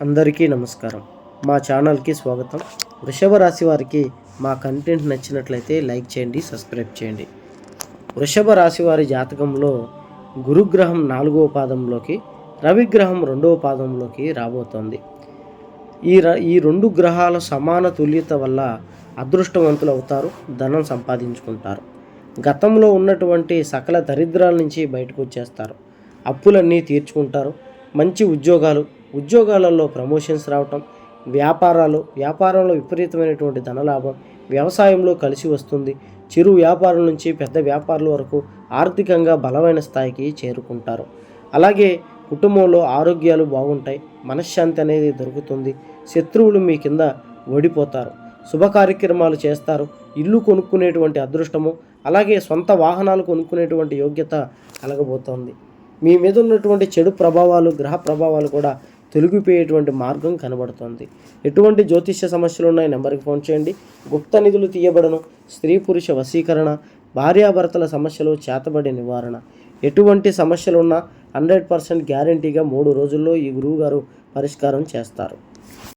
అందరికీ నమస్కారం. మా ఛానల్కి స్వాగతం. వృషభ రాశి వారికి మా కంటెంట్ నచ్చినట్లయితే లైక్ చేయండి సబ్స్క్రైబ్ చేయండి. వృషభ రాశి వారి జాతకంలో గురుగ్రహం నాలుగవ పాదంలోకి రవిగ్రహం రెండవ పాదంలోకి రాబోతోంది. ఈ ర ఈ రెండు గ్రహాల సమాన తుల్యత వల్ల అదృష్టవంతులు అవుతారు ధనం సంపాదించుకుంటారు. గతంలో ఉన్నటువంటి సకల దరిద్రాల నుంచి బయటకు వచ్చేస్తారు. అప్పులన్నీ తీర్చుకుంటారు. మంచి ఉద్యోగాలు ఉద్యోగాలలో ప్రమోషన్స్ రావటం వ్యాపారాలు వ్యాపారంలో విపరీతమైనటువంటి ధనలాభం వ్యవసాయంలో కలిసి వస్తుంది. చిరు వ్యాపారం నుంచి పెద్ద వ్యాపారుల వరకు ఆర్థికంగా బలమైన స్థాయికి చేరుకుంటారు. అలాగే కుటుంబంలో ఆరోగ్యాలు బాగుంటాయి మనశ్శాంతి అనేది దొరుకుతుంది శత్రువులు మీ కింద ఓడిపోతారు శుభ కార్యక్రమాలు చేస్తారు ఇల్లు కొనుక్కునేటువంటి అదృష్టము అలాగే సొంత వాహనాలు కొనుక్కునేటువంటి యోగ్యత కలగబోతోంది. మీ మీద ఉన్నటువంటి చెడు ప్రభావాలు గ్రహ ప్రభావాలు కూడా తొలగిపోయేటువంటి మార్గం కనబడుతోంది. ఎటువంటి జ్యోతిష్య సమస్యలు ఉన్నాయి? నెంబర్కి ఫోన్ చేయండి. గుప్త నిధులు తీయబడను. స్త్రీ పురుష వశీకరణ భార్యాభర్తల సమస్యలు చేతబడి నివారణ. ఎటువంటి సమస్యలు ఉన్నా హండ్రెడ్ పర్సెంట్ గ్యారంటీగా మూడు రోజుల్లో ఈ గురువు గారు పరిష్కారం చేస్తారు.